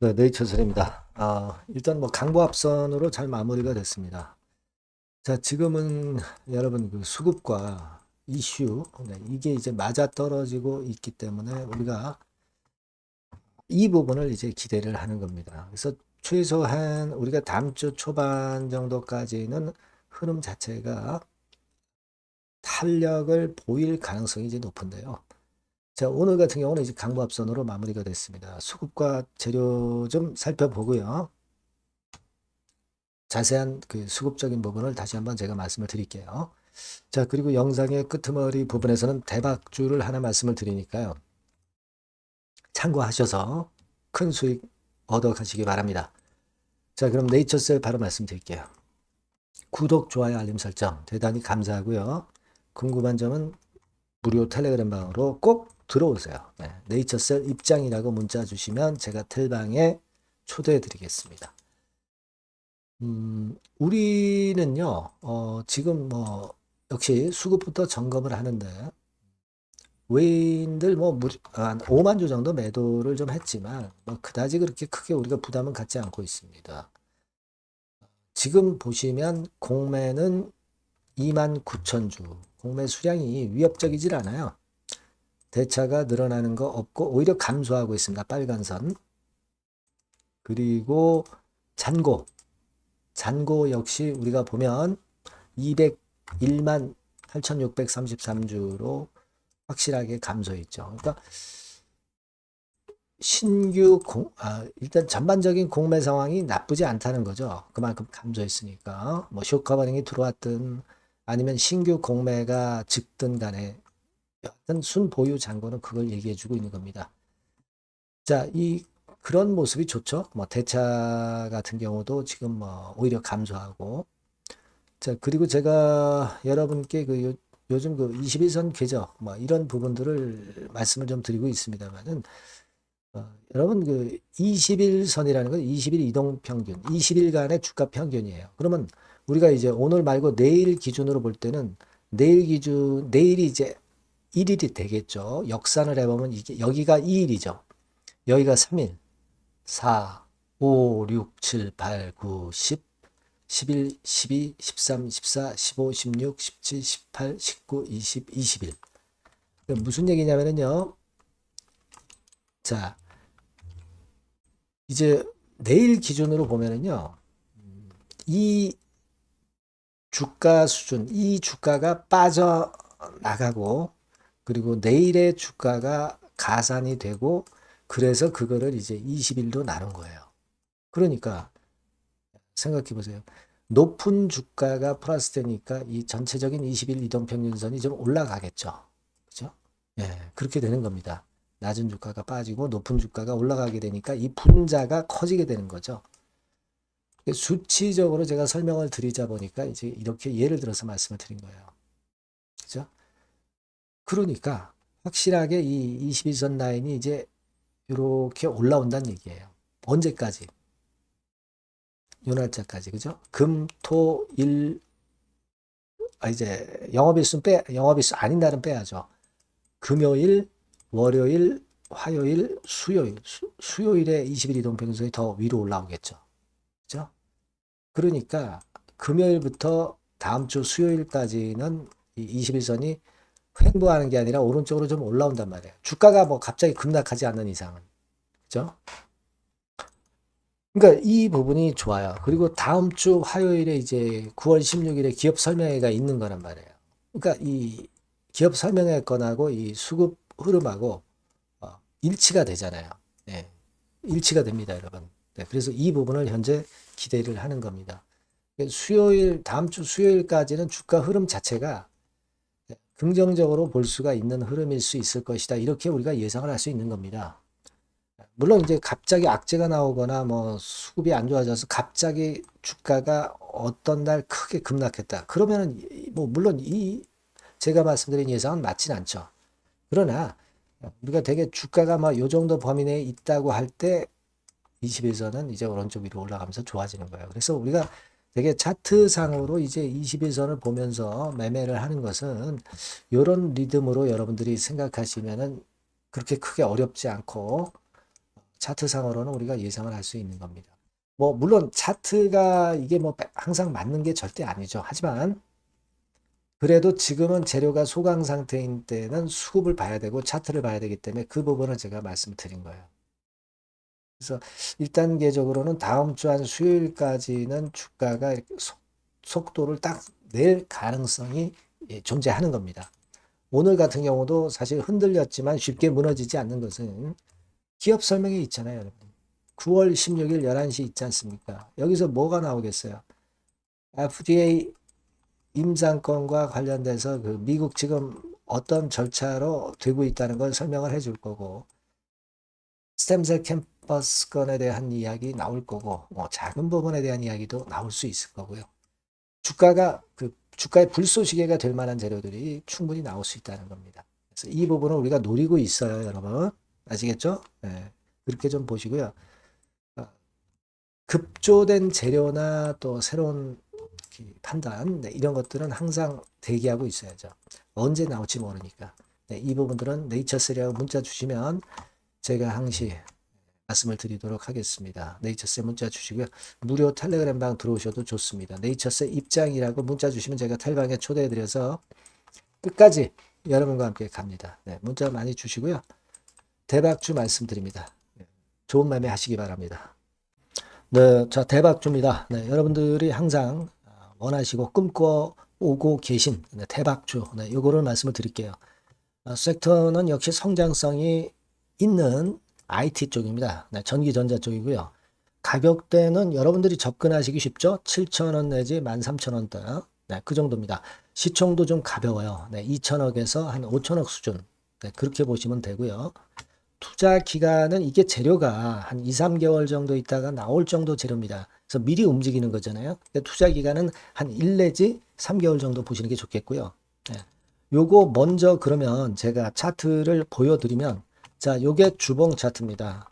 네, 네이처설입니다. 아, 일단 뭐 강보합선으로 잘 마무리가 됐습니다. 자, 지금은 여러분 그 수급과 이슈, 네, 이게 이제 맞아 떨어지고 있기 때문에 우리가 이 부분을 이제 기대를 하는 겁니다. 그래서 최소한 우리가 다음 주 초반 정도까지는 흐름 자체가 탄력을 보일 가능성이 이제 높은데요. 자, 오늘 같은 경우는 이제 강보합선으로 마무리가 됐습니다. 수급과 재료 좀 살펴보고요. 자세한 그 수급적인 부분을 다시 한번 제가 말씀을 드릴게요. 자, 그리고 영상의 끄트머리 부분에서는 대박주를 하나 말씀을 드리니까요. 참고하셔서 큰 수익 얻어 가시기 바랍니다. 자, 그럼 네이처셀 바로 말씀드릴게요. 구독, 좋아요, 알림 설정 대단히 감사하고요. 궁금한 점은 무료 텔레그램 방으로 꼭 들어오세요. 네, 네이처셀 입장이라고 문자 주시면 제가 텔방에 초대해 드리겠습니다. 음, 우리는요, 어, 지금 뭐, 역시 수급부터 점검을 하는데, 외인들 뭐, 무리, 한 5만 주 정도 매도를 좀 했지만, 뭐, 그다지 그렇게 크게 우리가 부담은 갖지 않고 있습니다. 지금 보시면 공매는 2만 9천 주, 공매 수량이 위협적이질 않아요. 대차가 늘어나는 거 없고 오히려 감소하고 있습니다. 빨간 선. 그리고 잔고. 잔고 역시 우리가 보면 201만 8,633주로 확실하게 감소했죠. 그러니까 신규 공, 아, 일단 전반적인 공매 상황이 나쁘지 않다는 거죠. 그만큼 감소했으니까. 뭐 쇼커버닝이 들어왔든 아니면 신규 공매가 즉든 간에 어떤 순보유 잔고는 그걸 얘기해 주고 있는 겁니다. 자, 이 그런 모습이 좋죠. 뭐 대차 같은 경우도 지금 뭐 오히려 감소하고 자, 그리고 제가 여러분께 그 요, 요즘 그 21선 궤적 뭐 이런 부분들을 말씀을 좀 드리고 있습니다만은 어, 여러분 그 21선이라는 건 20일 이동 평균, 20일간의 주가 평균이에요. 그러면 우리가 이제 오늘 말고 내일 기준으로 볼 때는 내일 기준 내일이 이제 1일이 되겠죠. 역산을 해보면 이게 여기가 2일이죠. 여기가 3일, 4, 5, 6, 7, 8, 9, 10, 11, 12, 13, 14, 15, 16, 17, 18, 19, 20, 21. 무슨 얘기냐면요. 자, 이제 내일 기준으로 보면은요. 이 주가 수준, 이 주가가 빠져나가고 그리고 내일의 주가가 가산이 되고 그래서 그거를 이제 20일로 나눈 거예요. 그러니까 생각해 보세요. 높은 주가가 플러스 되니까 이 전체적인 20일 이동 평균선이 좀 올라가겠죠. 그죠? 예, 그렇게 되는 겁니다. 낮은 주가가 빠지고 높은 주가가 올라가게 되니까 이 분자가 커지게 되는 거죠. 수치적으로 제가 설명을 드리자 보니까 이제 이렇게 예를 들어서 말씀을 드린 거예요. 그죠? 그러니까 확실하게 이 21선 라인이 이제 이렇게 올라온다는 얘기예요. 언제까지? 요 날짜까지 그죠? 금, 토, 일, 아 이제 영업일수 빼 영업일수 아닌 날은 빼야죠. 금요일, 월요일, 화요일, 수요일, 수, 수요일에 20일 이동 평균선이 더 위로 올라오겠죠. 그죠? 그러니까 금요일부터 다음 주 수요일까지는 이 21선이 횡보하는 게 아니라 오른쪽으로 좀 올라온단 말이에요. 주가가 뭐 갑자기 급락하지 않는 이상은. 그죠? 그러니까 이 부분이 좋아요. 그리고 다음 주 화요일에 이제 9월 16일에 기업 설명회가 있는 거란 말이에요. 그러니까 이 기업 설명회 건하고 이 수급 흐름하고 어, 일치가 되잖아요. 네. 일치가 됩니다, 여러분. 네. 그래서 이 부분을 현재 기대를 하는 겁니다. 수요일, 다음 주 수요일까지는 주가 흐름 자체가 긍정적으로 볼 수가 있는 흐름일 수 있을 것이다. 이렇게 우리가 예상을 할 수 있는 겁니다. 물론 이제 갑자기 악재가 나오거나 뭐 수급이 안 좋아져서 갑자기 주가가 어떤 날 크게 급락했다. 그러면은 뭐 물론 이 제가 말씀드린 예상은 맞진 않죠. 그러나 우리가 되게 주가가 뭐요 정도 범위 내에 있다고 할 때 20일선은 이제 오른쪽 위로 올라가면서 좋아지는 거예요. 그래서 우리가 되게 차트상으로 이제 21선을 보면서 매매를 하는 것은 이런 리듬으로 여러분들이 생각하시면은 그렇게 크게 어렵지 않고 차트상으로는 우리가 예상을 할 수 있는 겁니다. 뭐 물론 차트가 이게 뭐 항상 맞는 게 절대 아니죠. 하지만 그래도 지금은 재료가 소강 상태인 때는 수급을 봐야 되고 차트를 봐야 되기 때문에 그 부분을 제가 말씀을 드린 거예요. 그래서 1단계적으로는 다음 주 한 수요일까지는 주가가 속, 속도를 딱 낼 가능성이 예, 존재하는 겁니다. 오늘 같은 경우도 사실 흔들렸지만 쉽게 무너지지 않는 것은 기업 설명이 있잖아요, 여러분. 9월 16일 11시 있지 않습니까? 여기서 뭐가 나오겠어요? FDA 임상권과 관련돼서 그 미국 지금 어떤 절차로 되고 있다는 걸 설명을 해줄 거고, 스템셀 캠 퍼스 건에 대한 이야기 나올 거고, 뭐 작은 부분에 대한 이야기도 나올 수 있을 거고요. 주가가 그 주가의 불쏘시개가 될 만한 재료들이 충분히 나올 수 있다는 겁니다. 그래서 이 부분을 우리가 노리고 있어요, 여러분. 아시겠죠? 네. 그렇게 좀 보시고요. 어, 급조된 재료나 또 새로운 판단 네, 이런 것들은 항상 대기하고 있어야죠. 언제 나올지 모르니까. 네, 이 부분들은 네이처스라고 문자 주시면 제가 항시 말씀을 드리도록 하겠습니다. 네이처스에 문자 주시고요. 무료 텔레그램 방 들어오셔도 좋습니다. 네이처스 입장이라고 문자 주시면 제가 텔방에 초대해 드려서 끝까지 여러분과 함께 갑니다. 네, 문자 많이 주시고요. 대박주 말씀드립니다. 네, 좋은 매매 하시기 바랍니다. 네, 자 대박주입니다. 네, 여러분들이 항상 원하시고 꿈꿔 오고 계신 네, 대박주, 네, 요거를 말씀을 드릴게요. 어, 섹터는 역시 성장성이 있는 IT 쪽입니다. 네, 전기전자 쪽이고요. 가격대는 여러분들이 접근하시기 쉽죠? 7,000원 내지 13,000원대. 네, 그 정도입니다. 시총도 좀 가벼워요. 네, 2천억에서 한 5천억 수준. 네, 그렇게 보시면 되고요. 투자 기간은 이게 재료가 한 2, 3개월 정도 있다가 나올 정도 재료입니다. 그래서 미리 움직이는 거잖아요. 투자 기간은 한 1 내지 3개월 정도 보시는 게 좋겠고요. 네. 요거 먼저 그러면 제가 차트를 보여드리면 자, 요게 주봉 차트입니다.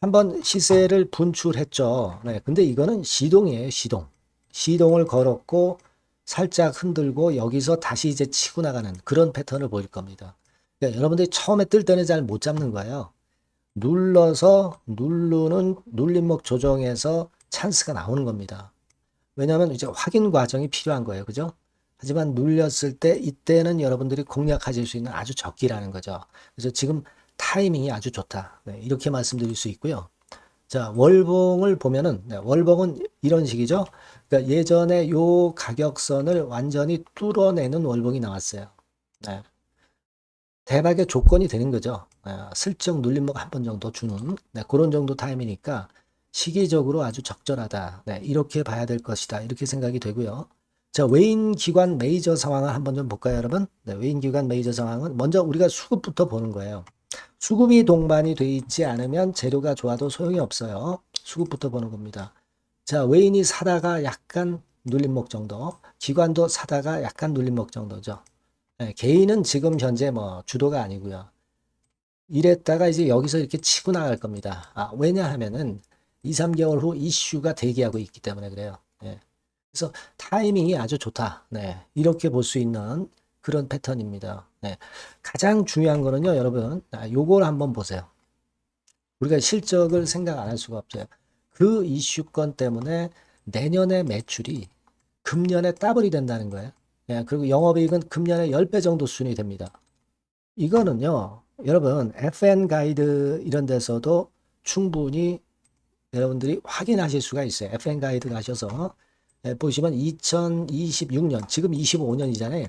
한번 시세를 분출했죠. 네, 근데 이거는 시동이에요, 시동. 시동을 걸었고 살짝 흔들고 여기서 다시 이제 치고 나가는 그런 패턴을 보일 겁니다. 그러니까 여러분들이 처음에 뜰 때는 잘 못 잡는 거예요. 눌러서 누르는 눌림목 조정에서 찬스가 나오는 겁니다. 왜냐하면 이제 확인 과정이 필요한 거예요. 그죠? 하지만 눌렸을 때 이때는 여러분들이 공략하실 수 있는 아주 적기라는 거죠. 그래서 지금 타이밍이 아주 좋다. 네, 이렇게 말씀드릴 수 있고요. 자, 월봉을 보면은 네, 월봉은 이런 식이죠. 그러니까 예전에 요 가격선을 완전히 뚫어내는 월봉이 나왔어요. 네. 대박의 조건이 되는 거죠. 네, 슬쩍 눌림목 한 번 정도 주는 네, 그런 정도 타임이니까 시기적으로 아주 적절하다. 네, 이렇게 봐야 될 것이다. 이렇게 생각이 되고요. 자, 외인 기관 메이저 상황을 한번 좀 볼까요, 여러분? 네, 외인 기관 메이저 상황은 먼저 우리가 수급부터 보는 거예요. 수급이 동반이 돼 있지 않으면 재료가 좋아도 소용이 없어요. 수급부터 보는 겁니다. 자, 외인이 사다가 약간 눌림목 정도, 기관도 사다가 약간 눌림목 정도죠. 네, 개인은 지금 현재 뭐 주도가 아니고요. 이랬다가 이제 여기서 이렇게 치고 나갈 겁니다. 아, 왜냐하면은 2, 3개월 후 이슈가 대기하고 있기 때문에 그래요. 네. 그래서 타이밍이 아주 좋다. 네. 이렇게 볼 수 있는 그런 패턴입니다. 네. 가장 중요한 거는요, 여러분. 아, 요걸 한번 보세요. 우리가 실적을 생각 안 할 수가 없어요. 그 이슈건 때문에 내년의 매출이 금년에 더블이 된다는 거예요. 예, 그리고 영업이익은 금년에 10배 정도 수준이 됩니다. 이거는요, 여러분, FN 가이드 이런 데서도 충분히 여러분들이 확인하실 수가 있어요. FN 가이드 가셔서 예, 보시면 2026년, 지금 25년이잖아요.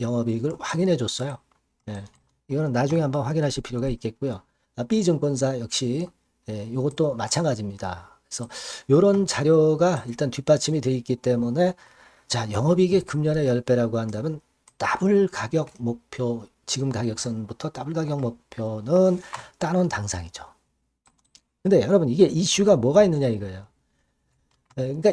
영업이익을 확인해 줬어요. 예. 이거는 나중에 한번 확인하실 필요가 있겠고요. 아, B증권사 역시 예, 이것도 마찬가지입니다. 그래서 이런 자료가 일단 뒷받침이 되어 있기 때문에 자 영업이익이 금년에 10배라고 한다면 더블 가격 목표 지금 가격선부터 더블 가격 목표는 따놓은 당상이죠. 근데 여러분 이게 이슈가 뭐가 있느냐 이거예요. 예, 그러니까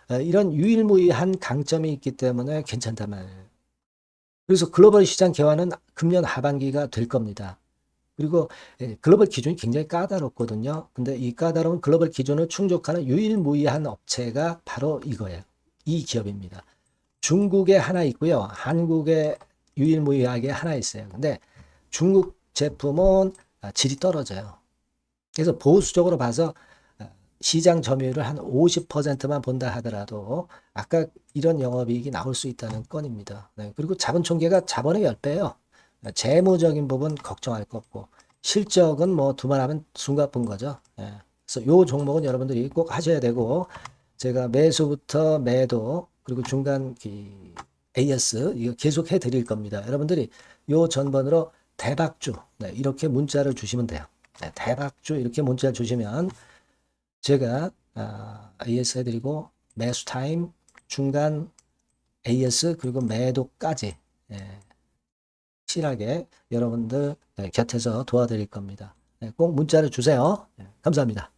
어, 이런 유일무이한 강점이 있기 때문에 괜찮단 말이에요. 그래서 글로벌 시장 개화는 금년 하반기가 될 겁니다. 그리고 예, 글로벌 기준이 굉장히 까다롭거든요. 근데 이 까다로운 글로벌 기준을 충족하는 유일무이한 업체가 바로 이거예요. 이 기업입니다. 중국에 하나 있고요. 한국에 유일무이하게 하나 있어요. 근데 중국 제품은 아, 질이 떨어져요. 그래서 보수적으로 봐서 아, 시장 점유율을 한 50%만 본다 하더라도 아까 이런 영업이익이 나올 수 있다는 건입니다. 네, 그리고 자본 총계가 자본의 10배예요. 재무적인 부분 걱정할 거 없고 실적은 뭐 두말하면 숨가쁜 거죠. 예. 그래서 요 종목은 여러분들이 꼭 하셔야 되고 제가 매수부터 매도 그리고 중간 그 AS 이거 계속 해드릴 겁니다. 여러분들이 요 전번으로 대박주 네, 이렇게 문자를 주시면 돼요. 네, 대박주 이렇게 문자 주시면 제가 아, AS 해드리고 매수 타임 중간 AS 그리고 매도까지 예, 확실하게 여러분들 네, 곁에서 도와드릴 겁니다. 네, 꼭 문자를 주세요. 네, 감사합니다.